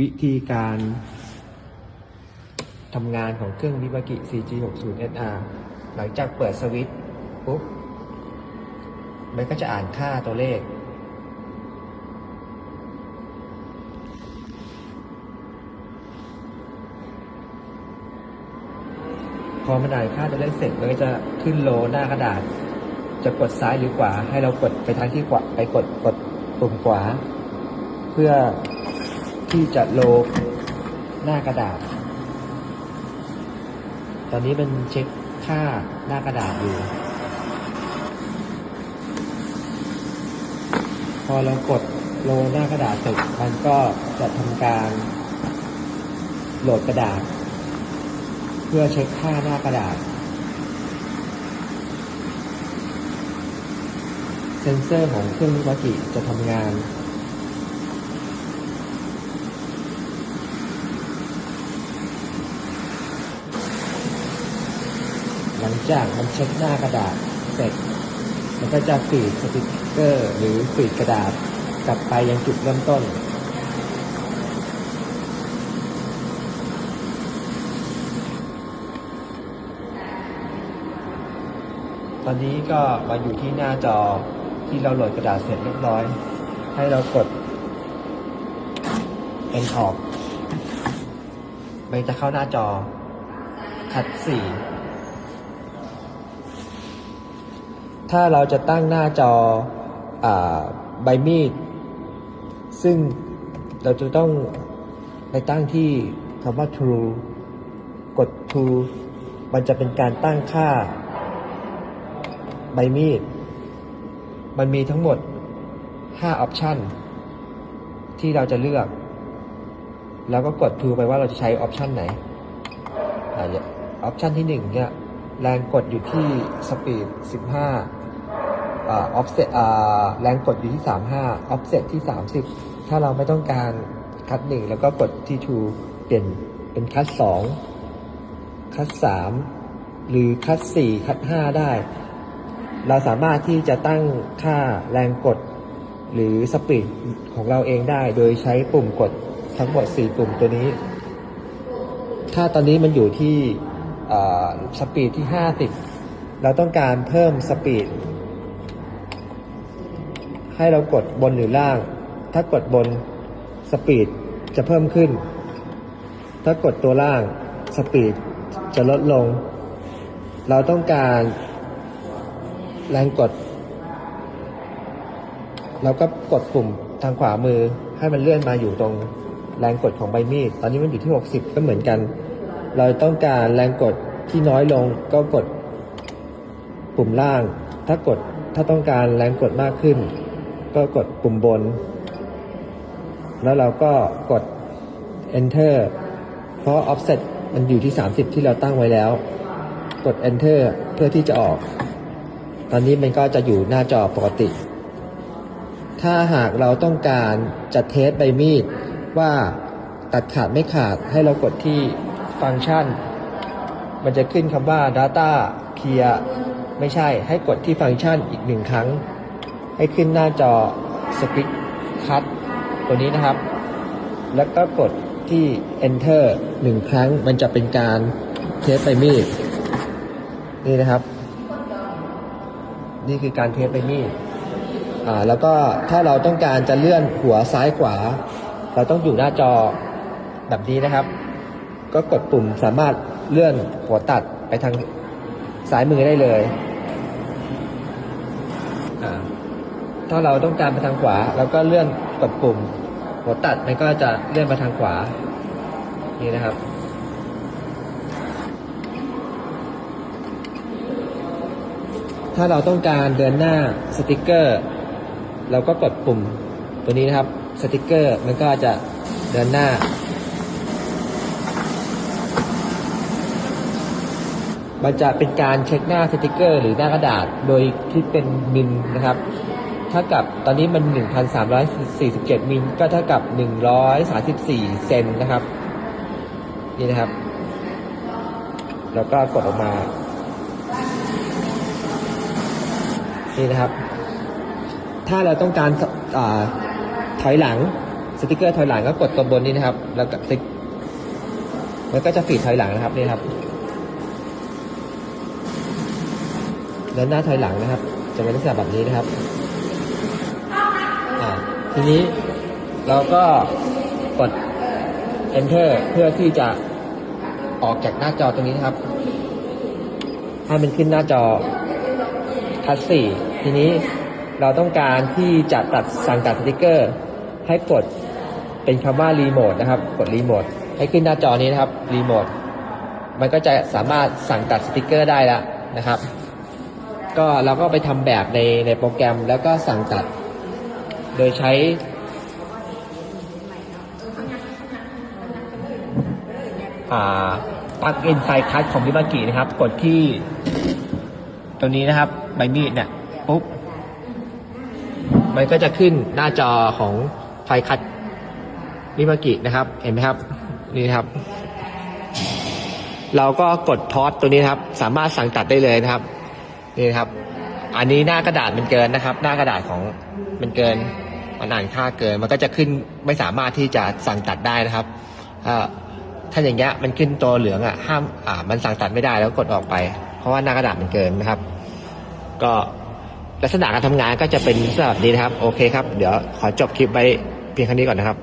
วิธีการทำงานของเครื่องวิบากิ CG60SR หลังจากเปิดสวิตช์ปุ๊บ มันก็จะอ่านค่าตัวเลข พอมันอ่านค่าตัวเลขเสร็จ มันก็จะขึ้นโลหน้ากระดาษ จะกดซ้ายหรือขวา ให้เรากดไปทางที่ขวาไปกดกดปุ่มขวา เพื่อ ที่จะโลหน้ากระดาษ ตอนนี้มันเช็คค่าหน้ากระดาษอยู่ พอเรากดโลหน้ากระดาษเสร็จมันก็จะทำการโหลดกระดาษ เพื่อเช็คค่าหน้ากระดาษ เซนเซอร์ของเครื่องวิบากิจะทำงาน หลังจากมันเช็คหน้ากระดาษเสร็จ มันก็จะฟีดสติกเกอร์ หรือฟีดกระดาษกลับไปยังจุดเริ่มต้น ตอนนี้ก็มาอยู่ที่หน้าจอที่เราโหลดกระดาษเสร็จเรียบร้อย ให้เรากดเป็นออกมันจะเข้าหน้าจอคัดสี ถ้าเราจะตั้งหน้าจออใบมีด ซึ่งเราจะต้องไปตั้งที่คำว่า true กด true มันจะเป็นการตั้งค่าใบมีด มันมีทั้งหมด5ออปชันที่เราจะเลือก แล้วก็กด true ไปว่าเราจะใช้ออปชันไหนออปชันที่1เนี่ยแรงกดอยู่ที่สปีด15 อ่า offset อ่าแรงกดอยู่ที่ 35 offset ที่ 30 ถ้าเราไม่ต้องการคัดหนึ่งแล้วก็กดที่ 2 เปลี่ยนเป็นคัด 2 คัด 3 หรือคัด 4 คัด 5 ได้ เราสามารถที่จะตั้งค่าแรงกดหรือสปีดของเราเองได้ โดยใช้ปุ่มกดทั้งหมด 4 ปุ่มตัวนี้ ถ้าตอนนี้มันอยู่ที่สปีดที่ 50 เราต้องการเพิ่มสปีด ให้เรากดบนหรือล่าง ถ้ากดบนสปีดจะเพิ่มขึ้น ถ้ากดตัวล่างสปีดจะลดลง เราต้องการแรงกด เราก็กดปุ่มทางขวามือให้มันเลื่อนมาอยู่ตรงแรงกดของใบมีด ตอนนี้มันอยู่ที่ 60 ก็เหมือนกัน เราต้องการแรงกดที่น้อยลงก็กดปุ่มล่าง ถ้ากดถ้าต้องการแรงกดมากขึ้น ก็กดปุ่มบน แล้วเราก็กด enter เพราะ offset มันอยู่ที่ 30 ที่เราตั้งไว้แล้ว กด enter เพื่อที่จะออก ตอนนี้มันก็จะอยู่หน้าจอปกติ ถ้าหากเราต้องการจะเทสใบมีดว่าตัดขาดไม่ขาดให้เรากดที่ฟังก์ชัน มันจะขึ้นคำว่า data clear ไม่ใช่ให้กดที่ฟังก์ชันอีกหนึ่งครั้ง ให้ขึ้นหน้าจอ script cut ตัวนี้นะครับ แล้วก็กดที่ enter หนึ่งครั้งมันจะเป็นการเทสใบมีดนี่นะครับ นี่คือการเทสใบมีดอ่าแล้วก็ถ้าเราต้องการจะเลื่อนหัวซ้ายขวา เราต้องอยู่หน้าจอแบบนี้นะครับ ก็กดปุ่มสามารถเลื่อนหัวตัดไปทางซ้ายมือได้เลยอ่า ถ้าเราต้องการไปทางขวาเราก็เลื่อนกดปุ่มหัวตัดมันก็จะเลื่อนมาทางขวา นี่นะครับ ถ้าเราต้องการเดินหน้าสติกเกอร์ เราก็กดปุ่มตัวนี้นะครับสติกเกอร์มันก็จะเดินหน้า มันจะเป็นการเช็คหน้าสติกเกอร์ หรือหน้ากระดาษโดยคิดเป็นมิลนะครับ ถ้ากับตอนนี้มัน 1,347 มิลก็เท่ากับ 134 เซนนะครับ นี่นะครับ แล้วก็กดออกมา นี่นะครับ ถ้าเราต้องการอถอยหลังสติกเกอร์ถอยหลังก็กดตัวบนนี้นะครับ แล้วก็ติกแล้วก็จะฟีถอยหลังนะครับนี่ครับเดินหน้าถอยหลังนะครับ จะเป็นลักษณะแบบนี้นะครับ ทีนี้เราก็กด enter เพื่อที่จะออกจากหน้าจอตรงนี้นะครับ ให้มันขึ้นหน้าจอทัชสี่ทีนี้เราต้องการที่จะตัดสั่งตัดสติกเกอร์ ให้กดเป็นคำว่ารีโมทนะครับ กดรีโมทให้ขึ้นหน้าจอนี้นะครับรีโมทมันก็จะสามารถสั่งตัดสติกเกอร์ได้แล้วนะครับ ก็เราก็ไปทำแบบในในโปรแกรมแล้วก็สั่งตัด โดยใช้ปลั๊กอินไฟคัทของมิบากินะครับ กดที่ตรงนี้นะครับใบมีดเนี่ยปุ๊บ มันก็จะขึ้นหน้าจอของไฟคัทมิบากินะครับ เห็นไหมครับ นี่ครับ เราก็กดทอสตัวนี้นะครับ สามารถสั่งตัดได้เลยนะครับ นี่ครับ อันนี้หน้ากระดาษมันเกินนะครับ หน้ากระดาษของมันเกิน มันอ่านค่าเกิน มันก็จะขึ้นไม่สามารถที่จะสั่งตัดได้นะครับถ้าอย่างเงี้ยมันขึ้นตัวเหลืองอะห้ามอ่ามันสั่งตัดไม่ได้แล้วกดออกไป เพราะว่าหน้ากระดาษมันเกินนะครับ ก็ลักษณะการทำงานก็จะเป็นแบบนี้นะครับ โอเคครับ เดี๋ยวขอจบคลิปไปเพียงแค่นี้ก่อนนะครับ